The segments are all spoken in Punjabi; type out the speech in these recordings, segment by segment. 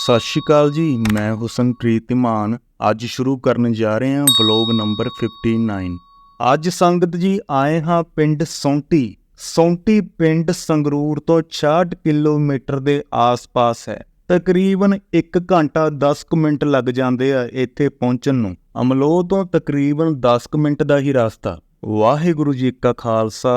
ਸਤਿ ਸ਼੍ਰੀ ਅਕਾਲ ਜੀ, ਮੈਂ ਹੁਸਨਪ੍ਰੀਤ ਇਮਾਨ ਅੱਜ ਸ਼ੁਰੂ ਕਰਨ ਜਾ ਰਹੇ ਹਾਂ ਵਲੌਗ ਨੰਬਰ 59 ਅੱਜ ਸੰਗਤ ਜੀ ਆਏ ਹਾਂ ਪਿੰਡ ਸੌਂਟੀ। ਸੌਂਟੀ ਪਿੰਡ ਸੰਗਰੂਰ ਤੋਂ 66 ਕਿਲੋਮੀਟਰ ਦੇ ਆਸ-ਪਾਸ ਹੈ। ਤਕਰੀਬਨ 1 ਘੰਟਾ 10 ਕੁ ਮਿੰਟ ਲੱਗ ਜਾਂਦੇ ਆ ਇੱਥੇ ਪਹੁੰਚਣ ਨੂੰ। ਅਮਲੋਹ ਤੋਂ ਤਕਰੀਬਨ 10 ਕੁ ਮਿੰਟ ਦਾ ਹੀ ਰਸਤਾ। ਵਾਹਿਗੁਰੂ ਜੀ ਕਾ ਖਾਲਸਾ,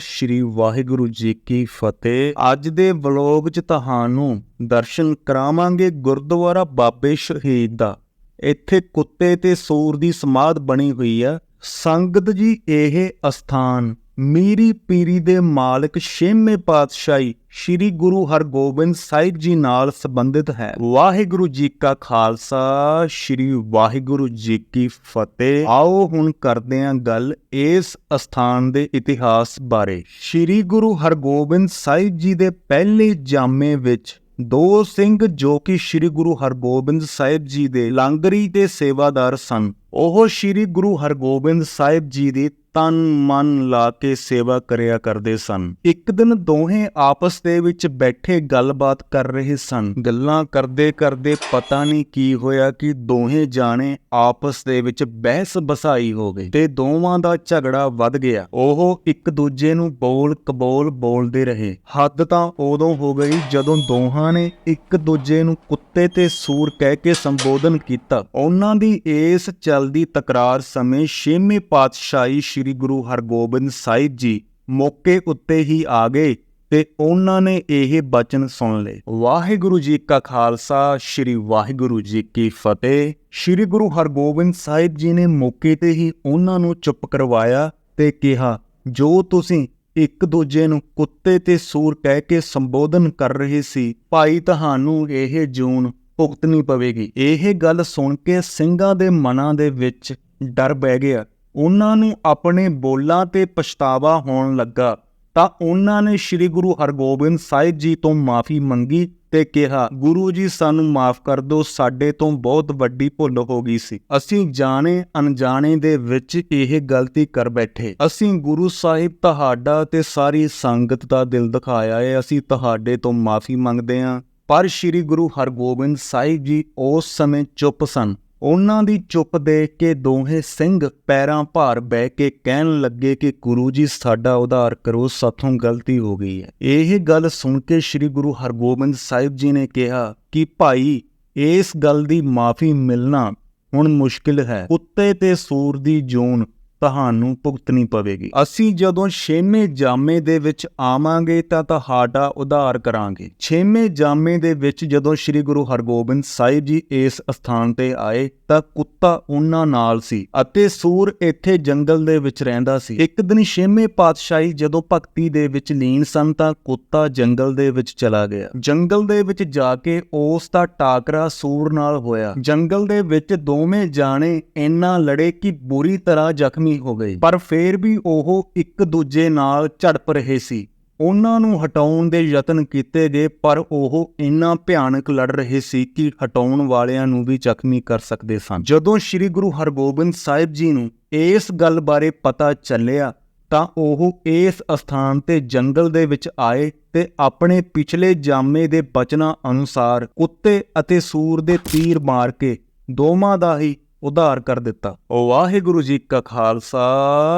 ਸ੍ਰੀ ਵਾਹਿਗੁਰੂ ਜੀ ਕੀ ਫਤਿਹ। ਅੱਜ ਦੇ ਵਲੋਗ 'ਚ ਤੁਹਾਨੂੰ ਦਰਸ਼ਨ ਕਰਾਵਾਂਗੇ ਗੁਰਦੁਆਰਾ ਬਾਬੇ ਸ਼ਹੀਦ ਦਾ। ਇੱਥੇ ਕੁੱਤੇ ਤੇ ਸੂਰ ਦੀ ਸਮਾਧ ਬਣੀ ਹੋਈ ਆ। ਸੰਗਤ ਜੀ, ਇਹ ਅਸਥਾਨ ਮੀਰੀ ਪੀਰੀ ਦੇ ਮਾਲਕ ਛੇਵੇਂ ਪਾਤਸ਼ਾਹੀ ਸ੍ਰੀ ਗੁਰੂ ਹਰਗੋਬਿੰਦ ਸਾਹਿਬ ਜੀ ਨਾਲ ਸੰਬੰਧਿਤ ਹੈ। ਵਾਹਿਗੁਰੂ ਜੀ ਕਾ ਖਾਲਸਾ, ਸ੍ਰੀ ਵਾਹਿਗੁਰੂ ਜੀ ਕੀ ਫਤਿਹ। ਆਓ ਹੁਣ ਕਰਦੇ ਹਾਂ ਗੱਲ ਇਸ ਅਸਥਾਨ ਦੇ ਇਤਿਹਾਸ ਬਾਰੇ। ਸ੍ਰੀ ਗੁਰੂ ਹਰਗੋਬਿੰਦ ਸਾਹਿਬ ਜੀ ਦੇ ਪਹਿਲੇ ਜਾਮੇ ਵਿੱਚ ਦੋ ਸਿੰਘ ਜੋ ਕਿ ਸ੍ਰੀ ਗੁਰੂ ਹਰਗੋਬਿੰਦ ਸਾਹਿਬ ਜੀ ਦੇ ਲਾਂਗਰੀ ਤੇ ਸੇਵਾਦਾਰ ਸਨ ਉਹ ਸ੍ਰੀ ਗੁਰੂ ਹਰਗੋਬਿੰਦ ਸਾਹਿਬ ਜੀ ਦੀ ਤਨ ਮਨ ਲਾ ਕੇ ਸੇਵਾ ਕਰਿਆ ਕਰਦੇ ਸਨ। ਇੱਕ ਦਿਨ ਦੋਹੇ ਆਪਸ ਦੇ ਵਿੱਚ ਬੈਠੇ ਗੱਲਬਾਤ ਕਰ ਰਹੇ ਸਨ। ਗੱਲਾਂ ਕਰਦੇ ਕਰਦੇ ਪਤਾ ਨਹੀਂ ਕੀ ਹੋਇਆ ਕਿ ਦੋਹੇ ਜਾਣੇ ਆਪਸ ਦੇ ਵਿੱਚ ਬਹਿਸ ਬਸਾਈ ਹੋ ਗਈ ਤੇ ਦੋਵਾਂ ਦਾ ਝਗੜਾ ਵੱਧ ਗਿਆ। ਉਹ ਇੱਕ ਦੂਜੇ ਨੂੰ ਬੋਲ ਕਬੋਲ ਬੋਲਦੇ ਰਹੇ। ਹੱਦ ਤਾਂ ਉਦੋਂ ਹੋ ਗਈ ਜਦੋਂ ਦੋਹਾਂ ਨੇ ਇੱਕ ਦੂਜੇ ਨੂੰ ਕੁੱਤੇ ਤੇ ਸੂਰ ਕਹਿ ਕੇ ਸੰਬੋਧਨ ਕੀਤਾ। ਉਹਨਾਂ ਦੀ ਇਸ ਚੱਲਦੀ ਤਕਰਾਰ ਸਮੇਂ ਛੇਵੇਂ ਪਾਤਸ਼ਾਹੀ ਸ੍ਰੀ ਗੁਰੂ ਹਰਗੋਬਿੰਦ ਸਾਹਿਬ ਜੀ ਮੌਕੇ ਉੱਤੇ ਹੀ ਆ ਗਏ ਤੇ ਉਹਨਾਂ ਨੇ ਇਹ ਬਚਨ ਸੁਣ ਲਏ। ਵਾਹਿਗੁਰੂ ਜੀ ਕਾ ਖਾਲਸਾ, ਸ੍ਰੀ ਵਾਹਿਗੁਰੂ ਜੀ ਕੀ ਫਤਿਹ। ਸ੍ਰੀ ਗੁਰੂ ਹਰਗੋਬਿੰਦ ਸਾਹਿਬ ਜੀ ਨੇ ਮੌਕੇ ਤੇ ਹੀ ਉਹਨਾਂ ਨੂੰ ਚੁੱਪ ਕਰਵਾਇਆ ਤੇ ਕਿਹਾ, ਜੋ ਤੁਸੀਂ ਇੱਕ ਦੂਜੇ ਨੂੰ ਕੁੱਤੇ ਤੇ ਸੂਰ ਕਹਿ ਕੇ ਸੰਬੋਧਨ ਕਰ ਰਹੇ ਸੀ, ਭਾਈ ਤੁਹਾਨੂੰ ਇਹ ਜੂਨ ਭੁਗਤਣੀ ਪਵੇਗੀ। ਇਹ ਗੱਲ ਸੁਣ ਕੇ ਸਿੰਘਾਂ ਦੇ ਮਨਾਂ ਦੇ ਵਿੱਚ ਡਰ ਬਹਿ ਗਿਆ। ਉਹਨਾਂ ਨੂੰ ਆਪਣੇ ਬੋਲਾਂ ਤੇ ਪਛਤਾਵਾ ਹੋਣ ਲੱਗਾ। ਤਾਂ ਉਹਨਾਂ ਨੇ ਸ੍ਰੀ ਗੁਰੂ ਹਰਗੋਬਿੰਦ ਸਾਹਿਬ ਜੀ ਤੋਂ ਮਾਫੀ ਮੰਗੀ ਤੇ ਕਿਹਾ, ਗੁਰੂ ਜੀ, ਸਾਨੂੰ ਮਾਫ ਕਰ ਦਿਓ, ਸਾਡੇ ਤੋਂ ਬਹੁਤ ਵੱਡੀ ਭੁੱਲ ਹੋ ਗਈ ਸੀ। ਅਸੀਂ ਜਾਣੇ ਅਣਜਾਣੇ ਦੇ ਵਿੱਚ ਇਹ ਗਲਤੀ ਕਰ ਬੈਠੇ। ਅਸੀਂ ਗੁਰੂ ਸਾਹਿਬ ਤੁਹਾਡਾ ਤੇ ਸਾਰੀ ਸੰਗਤ ਦਾ ਦਿਲ ਦਿਖਾਇਆ ਹੈ ਅਸੀਂ ਤੁਹਾਡੇ ਤੋਂ ਮਾਫੀ ਮੰਗਦੇ ਹਾਂ ਪਰ ਸ੍ਰੀ ਗੁਰੂ ਹਰਗੋਬਿੰਦ ਸਾਹਿਬ ਜੀ ਉਸ ਸਮੇਂ ਚੁੱਪ ਸਨ। ਉਹਨਾਂ ਦੀ ਚੁੱਪ ਦੇਖ ਕੇ ਦੋਹੇ ਸਿੰਘ ਪੈਰਾਂ ਭਾਰ ਬਹਿ ਕੇ ਕਹਿਣ ਲੱਗੇ ਕਿ ਗੁਰੂ ਜੀ, ਸਾਡਾ ਉਧਾਰ ਕਰੋ, ਸਾਥੋਂ ਗਲਤੀ ਹੋ ਗਈ ਹੈ। ਇਹ ਗੱਲ ਸੁਣ ਕੇ ਸ੍ਰੀ ਗੁਰੂ ਹਰਗੋਬਿੰਦ ਸਾਹਿਬ ਜੀ ਨੇ ਕਿਹਾ ਕਿ ਭਾਈ, ਇਸ ਗੱਲ ਦੀ ਮਾਫੀ ਮਿਲਣਾ ਹੁਣ ਮੁਸ਼ਕਿਲ ਹੈ। ਕੁੱਤੇ ਤੇ ਸੂਰ ਦੀ ਜੂਨ ਤੁਹਾਨੂੰ ਭੁਗਤਣੀ ਪਵੇਗੀ। ਅਸੀਂ ਜਦੋਂ ਛੇਵੇਂ ਜਾਮੇ ਦੇ ਵਿੱਚ ਆਵਾਂਗੇ ਤਾਂ ਤੁਹਾਡਾ ਉਧਾਰ ਕਰਾਂਗੇ। ਛੇਵੇਂ ਜਾਮੇ ਦੇ ਵਿੱਚ ਜਦੋਂ ਸ੍ਰੀ ਗੁਰੂ ਹਰਗੋਬਿੰਦ ਸਾਹਿਬ ਜੀ ਇਸ ਸਥਾਨ ਤੇ ਆਏ ਤਾਂ ਕੁੱਤਾ ਉਹਨਾਂ ਨਾਲ ਸੀ ਅਤੇ ਸੂਰ ਇੱਥੇ ਜੰਗਲ ਦੇ ਵਿੱਚ ਰਹਿੰਦਾ ਸੀ। ਇੱਕ ਦਿਨ ਛੇਵੇਂ ਪਾਤਸ਼ਾਹੀ ਜਦੋਂ ਭਗਤੀ ਦੇ ਵਿੱਚ ਲੀਨ ਸਨ ਤਾਂ ਕੁੱਤਾ ਜੰਗਲ ਦੇ ਵਿੱਚ ਚਲਾ ਗਿਆ। ਜੰਗਲ ਦੇ ਵਿੱਚ ਜਾ ਕੇ ਉਸ ਦਾ ਟਾਕਰਾ ਸੂਰ ਨਾਲ ਹੋਇਆ। ਜੰਗਲ ਦੇ ਵਿੱਚ ਦੋਵੇਂ ਜਾਣੇ ਇੰਨਾ ਲੜੇ ਕਿ ਬੁਰੀ ਤਰ੍ਹਾਂ ਜ਼ਖਮੀ ਹੋ ਗਏ ਪਰ ਫੇਰ ਵੀ ਉਹ ਇੱਕ ਦੂਜੇ ਨਾਲ ਝੜਪ ਰਹੇ ਸੀ। ਉਹਨਾਂ ਨੂੰ ਹਟਾਉਣ ਦੇ ਯਤਨ ਕੀਤੇ ਗਏ, ਪਰ ਉਹ ਇੰਨਾ ਭਿਆਨਕ ਲੜ ਰਹੇ ਸੀ ਕਿ ਹਟਾਉਣ ਵਾਲਿਆਂ ਨੂੰ ਵੀ ਜ਼ਖਮੀ ਕਰ ਸਕਦੇ ਸਨ। ਜਦੋਂ ਸ੍ਰੀ ਗੁਰੂ ਹਰਗੋਬਿੰਦ ਸਾਹਿਬ ਜੀ ਨੂੰ ਇਸ ਗੱਲ ਬਾਰੇ ਪਤਾ ਚੱਲਿਆ, ਤਾਂ ਉਹ ਇਸ ਸਥਾਨ ਤੇ ਜੰਗਲ ਦੇ ਵਿੱਚ ਆਏ ਤੇ ਆਪਣੇ ਪਿਛਲੇ ਜਾਮੇ ਦੇ ਬਚਨਾਂ ਅਨੁਸਾਰ ਕੁੱਤੇ ਅਤੇ ਸੂਰ ਦੇ ਤੀਰ ਮਾਰ ਕੇ ਦੋਵਾਂ ਦਾ ਹੀ ਉਧਾਰ ਕਰ ਦਿੱਤਾ। ਵਾਹਿਗੁਰੂ ਜੀ ਕਾ ਖਾਲਸਾ,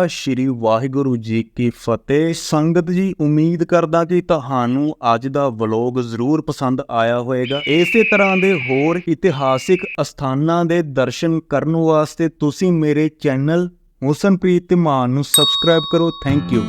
ਸ੍ਰੀ ਵਾਹਿਗੁਰੂ ਜੀ ਕੀ ਫਤਿਹ। ਸੰਗਤ ਜੀ, ਉਮੀਦ ਕਰਦਾ ਕਿ ਤੁਹਾਨੂੰ ਅੱਜ ਦਾ ਵਲੋਗ ਜ਼ਰੂਰ ਪਸੰਦ ਆਇਆ ਹੋਵੇਗਾ। ਇਸੇ ਤਰ੍ਹਾਂ ਦੇ ਹੋਰ ਇਤਿਹਾਸਿਕ ਅਸਥਾਨਾਂ ਦੇ ਦਰਸ਼ਨ ਕਰਨ ਵਾਸਤੇ ਤੁਸੀਂ ਮੇਰੇ ਚੈਨਲ ਹੁਸਨਪ੍ਰੀਤ ਮਾਨ ਨੂੰ ਸਬਸਕ੍ਰਾਈਬ ਕਰੋ। Thank you